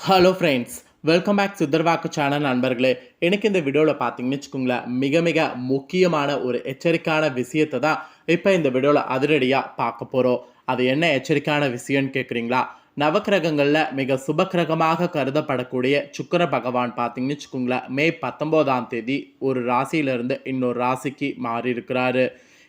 Hello friends welcome back Sitharvakku channel நண்பர்களே. எனக்கு இந்த வீடியோவில் பார்த்தீங்கன்னு வச்சுக்கோங்களேன் மிக மிக முக்கியமான ஒரு எச்சரிக்கையான விஷயத்தை தான் இப்போ இந்த வீடியோவில் அதிரடியாக பார்க்க போகிறோம் அது என்ன எச்சரிக்கையான விஷயம்னு கேட்குறீங்களா நவக்கிரகங்களில் மிக சுபக்கிரகமாக கருதப்படக்கூடிய சுக்கிர பகவான் பார்த்தீங்கன்னு வச்சுக்கோங்களேன் மே பத்தொம்போதாம் தேதி ஒரு ராசியிலிருந்து இன்னொரு ராசிக்கு மாறி இருக்கிறாரு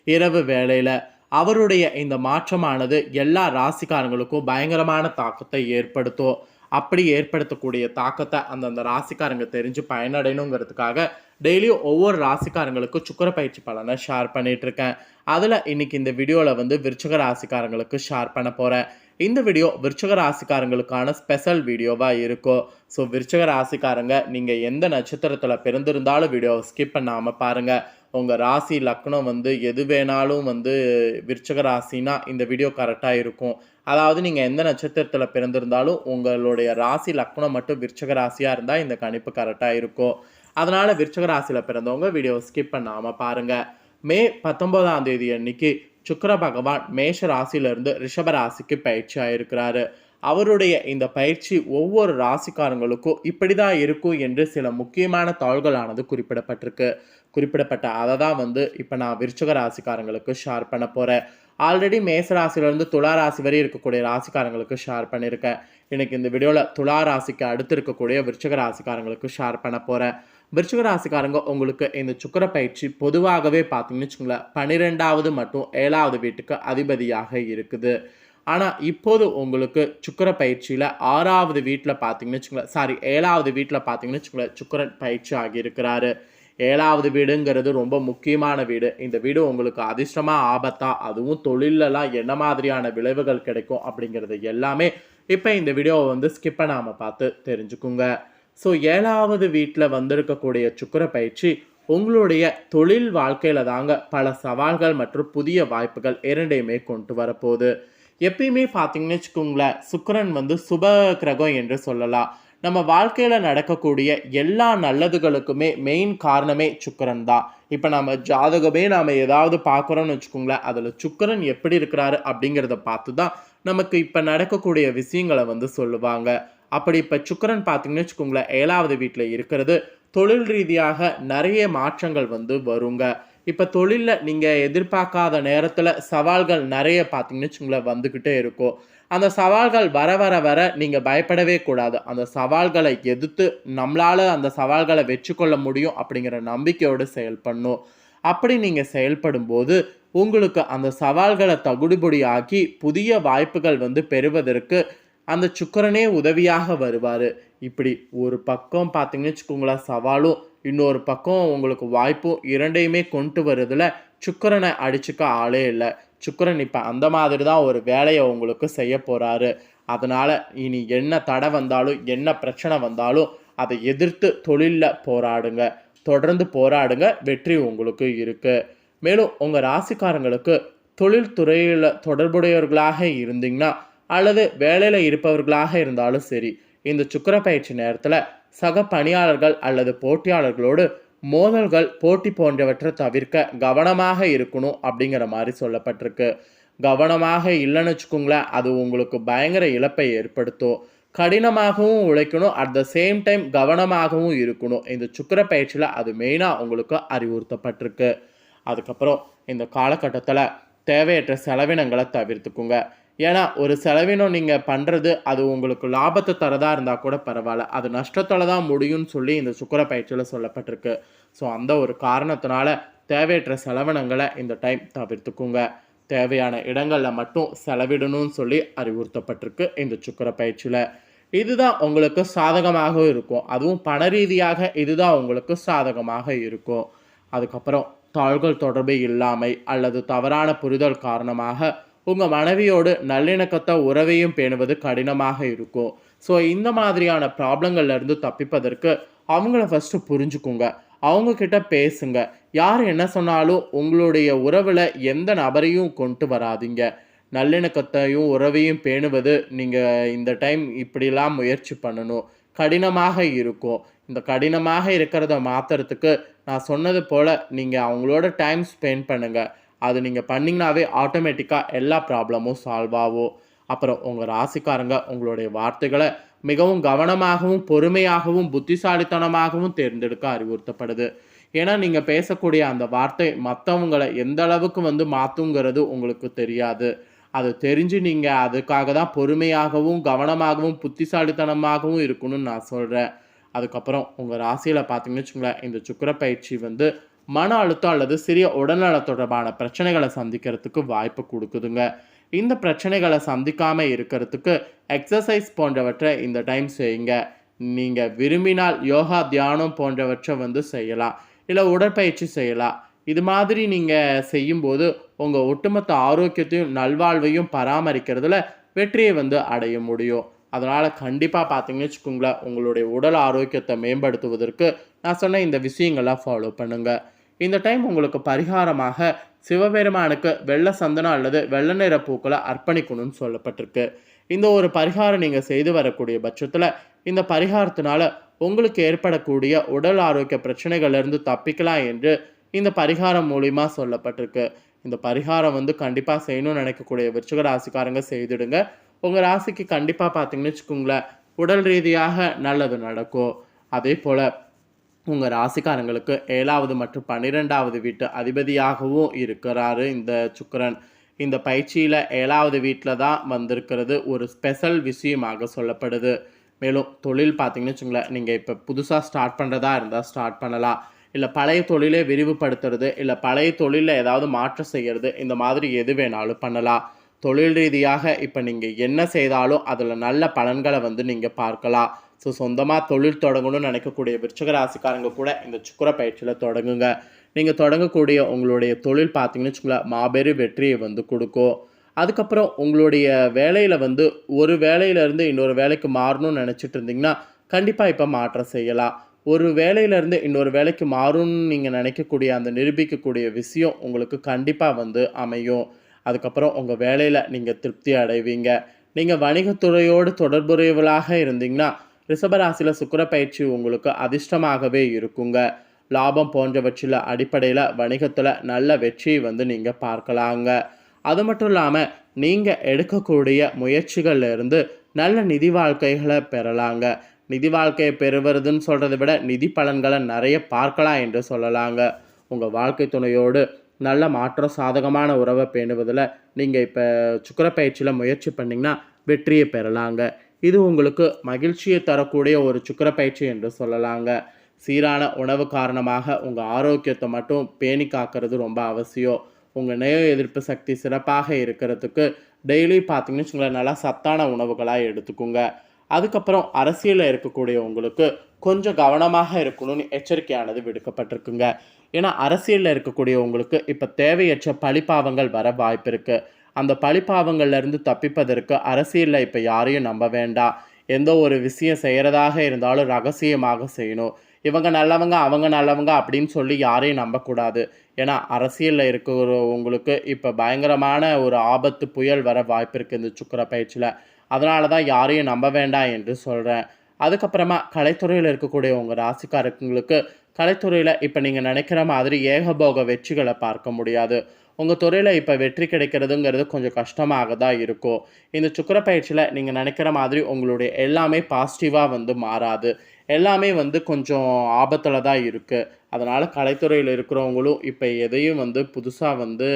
இரவு வேளையில் அவருடைய இந்த மாற்றமானது எல்லா ராசிக்காரங்களுக்கும் பயங்கரமான தாக்கத்தை ஏற்படுத்தும். அப்படி ஏற்படுத்தக்கூடிய தாக்கத்தை அந்தந்த ராசிக்காரங்க தெரிஞ்சு பயனடையணுங்கிறதுக்காக டெய்லியும் ஒவ்வொரு ராசிக்காரங்களுக்கும் சுக்கர பயிற்சி பலனை ஷேர் பண்ணிகிட்ருக்கேன் இருக்கேன். அதில் இன்னைக்கு இந்த வீடியோவில் வந்து விருச்சக ராசிக்காரங்களுக்கு ஷேர் பண்ண போகிறேன் இந்த வீடியோ விருச்சக ராசிக்காரங்களுக்கான ஸ்பெஷல் வீடியோவாக இருக்கும் ஸோ விருச்சக ராசிக்காரங்க நீங்கள் எந்த நட்சத்திரத்தில் பிறந்திருந்தாலும் வீடியோவை ஸ்கிப் பண்ணாமல் பாருங்கள் உங்கள் ராசி லக்னம் வந்து எது வேணாலும் வந்து விருச்சக ராசினா இந்த வீடியோ கரெக்டாக இருக்கும். அதாவது நீங்கள் எந்த நட்சத்திரத்தில் பிறந்திருந்தாலும் உங்களுடைய ராசி லக்னம் மட்டும் விருச்சக ராசியாக இருந்தால் இந்த கணிப்பு கரெக்டாக இருக்கும். அதனால் விருச்சக ராசியில் பிறந்தவங்க வீடியோ ஸ்கிப் பண்ணாமல் பாருங்கள் மே பத்தொம்போதாம் தேதி அன்னைக்கு சுக்கர பகவான் மேஷ ராசியிலிருந்து ரிஷப ராசிக்கு பயிற்சி ஆயிருக்கிறாரு. அவருடைய இந்த பயிற்சி ஒவ்வொரு ராசிக்காரங்களுக்கும் இப்படி தான் இருக்கும் என்று சில முக்கியமான தாள்களானது குறிப்பிடப்பட்டிருக்கு. குறிப்பிடப்பட்ட அதை தான் வந்து இப்போ நான் விருச்சக ராசிக்காரங்களுக்கு ஷேர் பண்ண போகிறேன் ஆல்ரெடி மேச ராசியிலேருந்து துலா ராசி வரை இருக்கக்கூடிய ராசிக்காரங்களுக்கு ஷேர் பண்ணியிருக்கேன். எனக்கு இந்த வீடியோவில் துலா ராசிக்கு அடுத்து இருக்கக்கூடிய விருச்சக ராசிக்காரங்களுக்கு ஷேர் பண்ண போகிறேன் விருச்சிக ராசிக்காரங்க உங்களுக்கு இந்த சுக்கர பயிற்சி பொதுவாகவே பார்த்தீங்கன்னு வச்சுங்களேன் பன்னிரெண்டாவது மற்றும் ஏழாவது வீட்டுக்கு அதிபதியாக இருக்குது. ஆனால் இப்போது உங்களுக்கு சுக்கர பயிற்சியில் ஆறாவது வீட்டில் பார்த்தீங்கன்னு வச்சுக்கோங்களேன் சாரி ஏழாவது வீட்டில் பார்த்தீங்கன்னு வச்சுங்களேன் சுக்கரன் பயிற்சி ஆகியிருக்கிறாரு. ஏழாவது வீடுங்கிறது ரொம்ப முக்கியமான வீடு. இந்த வீடு உங்களுக்கு அதிர்ஷ்டமாக ஆபத்தா அதுவும் தொழிலெல்லாம் என்ன மாதிரியான விளைவுகள் கிடைக்கும் அப்படிங்கிறது எல்லாமே இப்போ இந்த வீடியோவை வந்து ஸ்கிப் பண்ணாமல் பார்த்து தெரிஞ்சுக்குங்க. ஸோ ஏழாவது வீட்டில் வந்திருக்கக்கூடிய சுக்கர பயிற்சி உங்களுடைய தொழில் வாழ்க்கையில் தாங்க பல சவால்கள் மற்றும் புதிய வாய்ப்புகள் இரண்டையுமே கொண்டு வரப்போகுது. எப்பயுமே பார்த்தீங்கன்னு வச்சுக்கோங்களேன் சுக்கரன் வந்து சுப கிரகம் என்று சொல்லலாம். நம்ம வாழ்க்கையில் நடக்கக்கூடிய எல்லா நல்லதுகளுக்குமே மெயின் காரணமே சுக்கரன் தான். இப்போ நம்ம ஜாதகமே நாம் ஏதாவது பார்க்குறோன்னு வச்சுக்கோங்களேன் அதில் சுக்கரன் எப்படி இருக்கிறாரு அப்படிங்கிறத பார்த்து தான் நமக்கு இப்போ நடக்கக்கூடிய விஷயங்களை வந்து சொல்லுவாங்க. அப்படி இப்போ சுக்கரன் பார்த்தீங்கன்னு வச்சுக்கோங்களேன் ஏழாவது வீட்டில் இருக்கிறது தொழில் ரீதியாக நிறைய மாற்றங்கள் வந்து வருங்க. இப்போ தொழிலில் நீங்கள் எதிர்பார்க்காத நேரத்தில் சவால்கள் நிறைய பார்த்தீங்கன்னு வச்சுங்களேன் வந்துக்கிட்டே இருக்கும். அந்த சவால்கள் வர வர வர நீங்கள் பயப்படவே கூடாது. அந்த சவால்களை எதிர்த்து நம்மளால் அந்த சவால்களை வெற்றி கொள்ள முடியும் அப்படிங்கிற நம்பிக்கையோடு செயல்படணும் அப்படி நீங்கள் செயல்படும்போது உங்களுக்கு அந்த சவால்களை தகுடுபொடியாக்கி புதிய வாய்ப்புகள் வந்து பெறுவதற்கு அந்த சுக்கரனே உதவியாக வருவார். இப்படி ஒரு பக்கம் பார்த்தீங்கன்னு வச்சுக்கோங்களேன் சவாலும் இன்னொரு பக்கம் உங்களுக்கு வாய்ப்பும் இரண்டையுமே கொண்டு வருதுல சுக்கரனை அடிச்சுக்க ஆளே இல்லை. சுக்கரன் இப்போ அந்த மாதிரி தான் ஒரு வேலையை உங்களுக்கு செய்ய போகிறாரு அதனால் இனி என்ன தடை வந்தாலும் என்ன பிரச்சனை வந்தாலும் அதை எதிர்த்து தொழிலில் போராடுங்க. தொடர்ந்து போராடுங்க வெற்றி உங்களுக்கு இருக்குது மேலும் உங்கள் ராசிக்காரங்களுக்கு தொழில் துறையில் தொடர்புடையவர்களாக இருந்தீங்கன்னா அல்லது வேலையில் இருப்பவர்களாக இருந்தாலும் சரி இந்த சுக்கர பயிற்சி நேரத்தில் சக பணியாளர்கள் அல்லது போட்டியாளர்களோடு மோதல்கள் போட்டி போன்றவற்றை தவிர்க்க கவனமாக இருக்கணும் அப்படிங்கிற மாதிரி சொல்லப்பட்டிருக்கு. கவனமாக இல்லைன்னு வச்சுக்கோங்களேன் அது உங்களுக்கு பயங்கர இழப்பை ஏற்படுத்தும். கடினமாகவும் உழைக்கணும் அட் த சேம் டைம் கவனமாகவும் இருக்கணும். இந்த சுக்கர பயிற்சியில் அது மெயினாக உங்களுக்கு அறிவுறுத்தப்பட்டிருக்கு. அதுக்கப்புறம் இந்த காலகட்டத்தில் தேவையற்ற செலவினங்களை தவிர்த்துக்குங்க. ஏன்னா ஒரு செலவினம் நீங்கள் பண்ணுறது அது உங்களுக்கு லாபத்தை தரதா இருந்தால் கூட பரவாயில்ல. அது நஷ்டத்தோட தான் முடியும்னு சொல்லி இந்த சுக்கர பயிற்சியில் சொல்லப்பட்டிருக்கு. ஸோ அந்த ஒரு காரணத்தினால தேவையற்ற செலவினங்களை இந்த டைம் தவிர்த்துக்குங்க. தேவையான இடங்களில் மட்டும் செலவிடணும்னு சொல்லி அறிவுறுத்தப்பட்டிருக்கு இந்த சுக்கர பயிற்சியில். இதுதான் உங்களுக்கு சாதகமாக இருக்கும். அதுவும் பண ரீதியாக இதுதான் உங்களுக்கு சாதகமாக இருக்கும். அதுக்கப்புறம் தாள்கள் தொடர்பு இல்லாமை அல்லது தவறான புரிதல் காரணமாக உங்கள் மனைவியோடு நல்லிணக்கத்தை உறவையும் பேணுவது கடினமாக இருக்கும். ஸோ இந்த மாதிரியான ப்ராப்ளங்கள்லேருந்து தப்பிப்பதற்கு அவங்கள ஃபஸ்ட்டு புரிஞ்சுக்குங்க. அவங்கக்கிட்ட பேசுங்க. யார் என்ன சொன்னாலும் உங்களுடைய உறவில் எந்த நபரையும் கொண்டு வராதீங்க. நல்லிணக்கத்தையும் உறவையும் பேணுவது நீங்கள் இந்த டைம் இப்படிலாம் முயற்சி பண்ணணும். கடினமாக இருக்கும். இந்த கடினமாக இருக்கிறத மாற்றுறதுக்கு நான் சொன்னது போல் நீங்கள் அவங்களோட டைம் ஸ்பெண்ட் பண்ணுங்கள் அது நீங்கள் பண்ணிங்கனாவே ஆட்டோமேட்டிக்காக எல்லா ப்ராப்ளமும் சால்வ் ஆகும். அப்புறம் உங்கள் ராசிக்காரங்க உங்களுடைய வார்த்தைகளை மிகவும் கவனமாகவும் பொறுமையாகவும் புத்திசாலித்தனமாகவும் தேர்ந்தெடுக்க அறிவுறுத்தப்படுது. ஏன்னா நீங்கள் பேசக்கூடிய அந்த வார்த்தை மற்றவங்களை எந்த அளவுக்கு வந்து மாற்றுங்கிறது உங்களுக்கு தெரியாது. அது தெரிஞ்சு நீங்கள் அதுக்காக தான் பொறுமையாகவும் கவனமாகவும் புத்திசாலித்தனமாகவும் இருக்கணும்னு நான் சொல்கிறேன் அதுக்கப்புறம் உங்கள் ராசியில் பார்த்தீங்கன்னு வச்சுங்களேன் இந்த சுக்கிர பயிற்சி வந்து மன அழுத்தம் அல்லது சிறிய உடல்நல தொடர்பான பிரச்சனைகளை சந்திக்கிறதுக்கு வாய்ப்பு கொடுக்குதுங்க. இந்த பிரச்சனைகளை சந்திக்காம இருக்கிறதுக்கு எக்ஸசைஸ் போன்றவற்றை இந்த டைம் செய்யுங்க. நீங்கள் விரும்பினால் யோகா தியானம் போன்றவற்றை வந்து செய்யலாம். இல்லை உடற்பயிற்சி செய்யலாம். இது மாதிரி நீங்கள் செய்யும்போது உங்கள் ஒட்டுமொத்த ஆரோக்கியத்தையும் நல்வாழ்வையும் பராமரிக்கிறதுல வெற்றியை வந்து அடைய முடியும். அதனால் கண்டிப்பாக பார்த்தீங்கன்னு வச்சுக்கோங்களேன் உங்களுடைய உடல் ஆரோக்கியத்தை மேம்படுத்துவதற்கு நான் சொன்ன இந்த விஷயங்கள்லாம் ஃபாலோ பண்ணுங்கள் இந்த டைம் உங்களுக்கு பரிகாரமாக சிவபெருமானுக்கு வெள்ளை சந்தனம் அல்லது வெள்ளை நிற பூக்களை அர்ப்பணிக்கணும்னு சொல்லப்பட்டிருக்கு. இந்த ஒரு பரிகாரம் நீங்கள் செய்து வரக்கூடிய பட்சத்தில் இந்த பரிகாரத்தினால உங்களுக்கு ஏற்படக்கூடிய உடல் ஆரோக்கிய பிரச்சனைகள்லேருந்து தப்பிக்கலாம் என்று இந்த பரிகாரம் மூலிமா சொல்லப்பட்டிருக்கு. இந்த பரிகாரம் வந்து கண்டிப்பாக செய்யணும்னு நினைக்கக்கூடிய விருச்சிக ராசிக்காரங்க செய்துடுங்க. உங்கள் ராசிக்கு கண்டிப்பாக பார்த்தீங்கன்னு வச்சுக்கோங்களேன் உடல் ரீதியாக நல்லது நடக்கும். அதே போல் உங்கள் ராசிக்காரங்களுக்கு ஏழாவது மற்றும் பன்னிரெண்டாவது வீட்டு அதிபதியாகவும் இருக்கிறாரு இந்த சுக்கரன். இந்த பயிற்சியில் ஏழாவது வீட்டில் தான் வந்திருக்கிறது ஒரு ஸ்பெஷல் விஷயமாக சொல்லப்படுது. மேலும் தொழில் பார்த்தீங்கன்னு வச்சுங்களேன் நீங்கள் இப்போ புதுசாக ஸ்டார்ட் பண்ணுறதா இருந்தால் ஸ்டார்ட் பண்ணலாம். இல்லை பழைய தொழிலை விரிவுபடுத்துறது இல்லை பழைய தொழிலில் ஏதாவது மாற்றம் செய்கிறது இந்த மாதிரி எது வேணாலும் பண்ணலாம். தொழில் ரீதியாக இப்போ நீங்கள் என்ன செய்தாலும் அதில் நல்ல பலன்களை வந்து நீங்கள் பார்க்கலாம். ஸோ சொந்தமாக தொழில் தொடங்கணும்னு நினைக்கக்கூடிய விருச்சக ராசிக்காரங்க கூட இந்த சுக்கர பயிற்சியில் தொடங்குங்க. நீங்கள் தொடங்கக்கூடிய உங்களுடைய தொழில் பார்த்தீங்கன்னு வச்சுக்கோங்களேன் மாபெரும் வெற்றியை வந்து கொடுக்கும். அதுக்கப்புறம் உங்களுடைய வேலையில் வந்து ஒரு வேலையிலேருந்து இன்னொரு வேலைக்கு மாறணும்னு நினச்சிட்டு இருந்தீங்கன்னா கண்டிப்பாக இப்போ மாற்றம் செய்யலாம். ஒரு வேலையிலேருந்து இன்னொரு வேலைக்கு மாறும்னு நீங்கள் நினைக்கக்கூடிய அந்த நிரூபிக்கக்கூடிய விஷயம் உங்களுக்கு கண்டிப்பாக வந்து அமையும். அதுக்கப்புறம் உங்கள் வேலையில் நீங்கள் திருப்தி அடைவீங்க. நீங்கள் வணிகத்துறையோடு தொடர்புடையவளாக இருந்தீங்கன்னா ரிஷபராசியில் சுக்கிர பயிற்சி உங்களுக்கு அதிர்ஷ்டமாகவே இருக்குங்க. லாபம் போன்றவற்றில் அடிப்படையில் வணிகத்தில் நல்ல வெற்றியை வந்து நீங்கள் பார்க்கலாங்க. அது மட்டும் இல்லாமல் நீங்கள் எடுக்கக்கூடிய முயற்சிகள்லேருந்து நல்ல நிதி வாழ்க்கைகளை பெறலாங்க. நிதி வாழ்க்கையை பெறுவதுன்னு சொல்கிறத விட நிதி பலன்களை நிறைய பார்க்கலாம் என்று சொல்லலாங்க. உங்கள் வாழ்க்கை துணையோடு நல்ல மாற்றம் சாதகமான உறவை பேணுவதில் நீங்கள் இப்போ சுக்கர பயிற்சியில் முயற்சி பண்ணிங்கன்னா வெற்றியை பெறலாங்க. இது உங்களுக்கு மகிழ்ச்சியை தரக்கூடிய ஒரு சுக்கர பயிற்சி என்று சொல்லலாங்க. சீரான உணவு காரணமாக உங்கள் ஆரோக்கியத்தை மட்டும் பேணி காக்கிறது ரொம்ப அவசியம். உங்கள் நேய எதிர்ப்பு சக்தி சிறப்பாக இருக்கிறதுக்கு டெய்லி பார்த்தீங்கன்னு வச்சுங்களேன் நல்லா சத்தான உணவுகளாக எடுத்துக்கோங்க. அதுக்கப்புறம் அரசியலில் இருக்கக்கூடியவங்களுக்கு கொஞ்சம் கவனமாக இருக்கணும்னு எச்சரிக்கையானது விடுக்கப்பட்டிருக்குங்க. ஏன்னா அரசியலில் இருக்கக்கூடியவங்களுக்கு இப்போ தேவையற்ற பழிப்பாவங்கள் வர வாய்ப்பு இருக்குது அந்த பழிப்பாவங்கள்லேருந்து தப்பிப்பதற்கு அரசியலில் இப்போ யாரையும் நம்ப வேண்டாம். எந்த ஒரு விஷயம் செய்கிறதாக இருந்தாலும் ரகசியமாக செய்யணும். இவங்க நல்லவங்க அவங்க நல்லவங்க அப்படின்னு சொல்லி யாரையும் நம்பக்கூடாது. ஏன்னா அரசியலில் இருக்கிறவங்களுக்கு இப்போ பயங்கரமான ஒரு ஆபத்து புயல் வர வாய்ப்பு இருக்குது இந்த சுக்கர பயிற்சியில். அதனால தான் யாரையும் நம்ப வேண்டாம் என்று சொல்கிறேன் அதுக்கப்புறமா கலைத்துறையில் இருக்கக்கூடிய உங்கள் ராசிக்காரங்களுக்கு கலைத்துறையில் இப்போ நீங்கள் நினைக்கிற மாதிரி ஏகபோக வெற்றிகளை பார்க்க முடியாது. உங்கள் துறையில் இப்போ வெற்றி கிடைக்கிறதுங்கிறது கொஞ்சம் கஷ்டமாக தான் இருக்கும் இந்த சுக்கர பயிற்சியில் நீங்கள் நினைக்கிற மாதிரி உங்களுடைய எல்லாமே பாசிட்டிவாக வந்து மாறாது. எல்லாமே வந்து கொஞ்சம் ஆபத்தில் தான் இருக்குது அதனால் கலைத்துறையில் இருக்கிறவங்களும் இப்போ எதையும் வந்து புதுசாக வந்து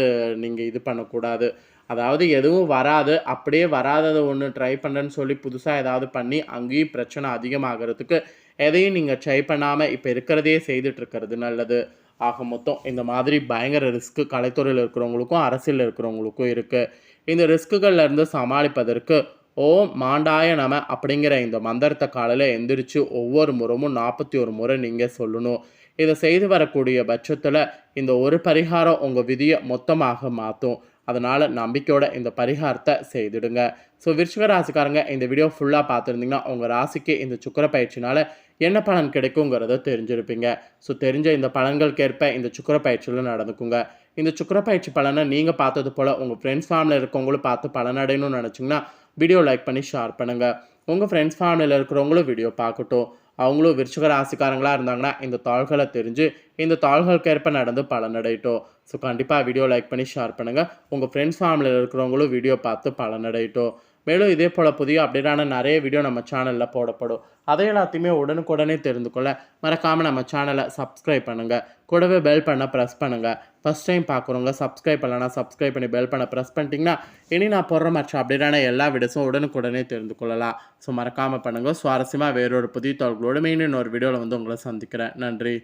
நீங்கள் இது பண்ணக்கூடாது. அதாவது எதுவும் வராது. அப்படியே வராததை ஒன்று ட்ரை பண்ணுறேன்னு சொல்லி புதுசாக ஏதாவது பண்ணி அங்கேயும் பிரச்சனை அதிகமாகிறதுக்கு எதையும் நீங்கள் ட்ரை பண்ணாமல் இப்போ இருக்கிறதையே செய்துட்டு இருக்கிறது நல்லது. ஆக மொத்தம் இந்த மாதிரி பயங்கர ரிஸ்க்கு கலைத்துறையில் இருக்கிறவங்களுக்கும் அரசியலில் இருக்கிறவங்களுக்கும் இருக்குது இந்த ரிஸ்க்குகள்லேருந்து சமாளிப்பதற்கு ஓம் மாண்டாய நம அப்படிங்கிற இந்த மந்திரத்தை காலையில் எந்திரிச்சு ஒவ்வொரு முறமும் நாற்பத்தி ஒரு முறை நீங்கள் சொல்லணும். இதை செய்து வரக்கூடிய பட்சத்தில் இந்த ஒரு பரிகாரம் உங்கள் விதியை மொத்தமாக மாற்றும் அதனால் நம்பிக்கையோட இந்த பரிகாரத்தை செய்திடுங்க. ஸோ விருச்சிக ராசிக்காரங்க இந்த வீடியோ ஃபுல்லாக பார்த்துருந்தீங்கன்னா உங்கள் ராசிக்கு இந்த சுக்கர பயிற்சினால என்ன பலன் கிடைக்குங்கிறத தெரிஞ்சிருப்பீங்க. ஸோ தெரிஞ்ச இந்த பலன்களுக்கேற்ப இந்த சுக்கர பயிற்சியில் நடந்துக்குங்க. இந்த சுக்கர பயிற்சி பலனை நீங்கள் பார்த்தது போல் உங்கள் ஃப்ரெண்ட்ஸ் ஃபேமிலியில் இருக்கவங்களும் பார்த்து பலனடையணும்னு நினச்சிங்கன்னா வீடியோ லைக் பண்ணி ஷேர் பண்ணுங்கள் உங்கள் ஃப்ரெண்ட்ஸ் ஃபேமிலியில் இருக்கிறவங்களும் வீடியோ பார்க்கட்டும். அவங்களும் விருச்சிக ராசிக்காரங்களாக இருந்தாங்கன்னா இந்த தாள்களை தெரிஞ்சு இந்த தாள்களுக்கேற்ப நடந்து பலனடையட்டும். ஸோ கண்டிப்பாக வீடியோ லைக் பண்ணி ஷேர் பண்ணுங்கள் உங்கள் ஃப்ரெண்ட்ஸ் ஃபேமிலியில் இருக்கிறவங்களும் வீடியோ பார்த்து பலனடையட்டும். மேலும் இதே போல் புதிய அப்டேட்டான நிறைய வீடியோ நம்ம சேனலில் போடப்படும். அதை எல்லாத்தையுமே உடனுக்குடனே தெரிந்து கொள்ள மறக்காமல் நம்ம சேனலை சப்ஸ்கிரைப் பண்ணுங்கள் கூடவே பெல் பண்ண ப்ரெஸ் பண்ணுங்கள் ஃபஸ்ட் டைம் பார்க்குறவங்க சப்ஸ்கிரைப் பண்ணலன்னா சப்ஸ்கிரைப் பண்ணி பெல் பண்ண ப்ரெஸ் பண்ணிட்டீங்கன்னா இனி நான் போடுற மற்ற அப்டேட்டான எல்லா வீடியோஸும் உடனுக்குடனே தெரிந்து கொள்ளலாம். ஸோ மறக்காமல் பண்ணுங்கள் சுவாரஸ்யமாக வேறொரு புதிய தகவல்களோடு மீன் இன்னொரு வீடியோவில் வந்து உங்களை சந்திக்கிறேன். நன்றி.